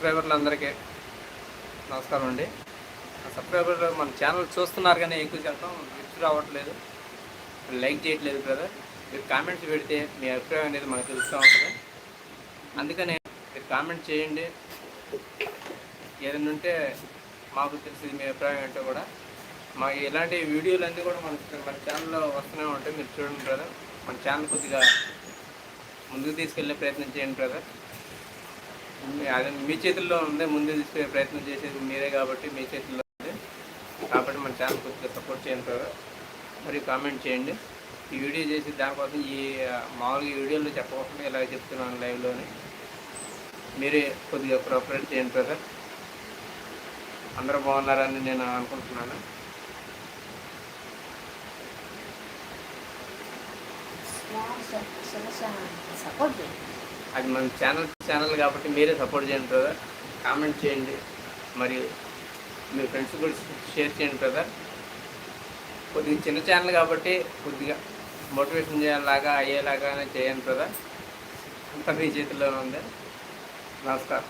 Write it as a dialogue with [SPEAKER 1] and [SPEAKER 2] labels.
[SPEAKER 1] సబ్స్క్రైబర్లందరికీ నమస్కారం అండి ఆ సబ్స్క్రైబర్లు మన ఛానల్ చూస్తున్నారు కానీ ఎక్కువ శాతం లిఫ్ట్ రావట్లేదు. లైక్ చేయట్లేదు బ్రదర్. మీరు కామెంట్స్ పెడితే మీ అభిప్రాయం అనేది మనకు తెలుస్తూ ఉంటుంది. అందుకనే మీరు కామెంట్ చేయండి. ఏదైనా ఉంటే మాకు తెలిసింది మీ అభిప్రాయం ఏంటో కూడా. మా ఇలాంటి వీడియోలు అన్నీ కూడా మన మన ఛానల్లో వస్తూనే ఉంటాయి. మీరు చూడండి బ్రదర్. మన ఛానల్ కొద్దిగా ముందుకు తీసుకెళ్ళే ప్రయత్నం చేయండి బ్రదర్. అది మీ చేతుల్లో ఉంది ముందు తీసుకునే ప్రయత్నం చేసేది మీరే కాబట్టి మీ చేతుల్లో ఉంది. కాబట్టి మన ఛానల్ కొద్దిగా సపోర్ట్ చేయండి కదా మరియు కామెంట్ చేయండి. ఈ వీడియో చేసి దానికోసం ఈ మామూలుగా వీడియోలో చెప్పకుండా ఇలా చెప్తున్నాను లైవ్లోని. మీరే కొద్దిగా కోఆపరేట్ చేయండి కదా అందరూ బాగున్నారని నేను అనుకుంటున్నాను.
[SPEAKER 2] సపోర్ట్
[SPEAKER 1] అది మన ఛానల్ ఛానల్ కాబట్టి మీరే సపోర్ట్ చేయండి బ్రదర్ కామెంట్ చేయండి. మరియు మీ ఫ్రెండ్స్ కూడా షేర్ చేయండి బ్రదర్ కొద్దిగా చిన్న ఛానల్ కాబట్టి కొద్దిగా మోటివేషన్ చేయాలాగా అయ్యేలాగానే చేయండి బ్రదర్ అంతా మీ చేతిలో ఉంది. నమస్కారం.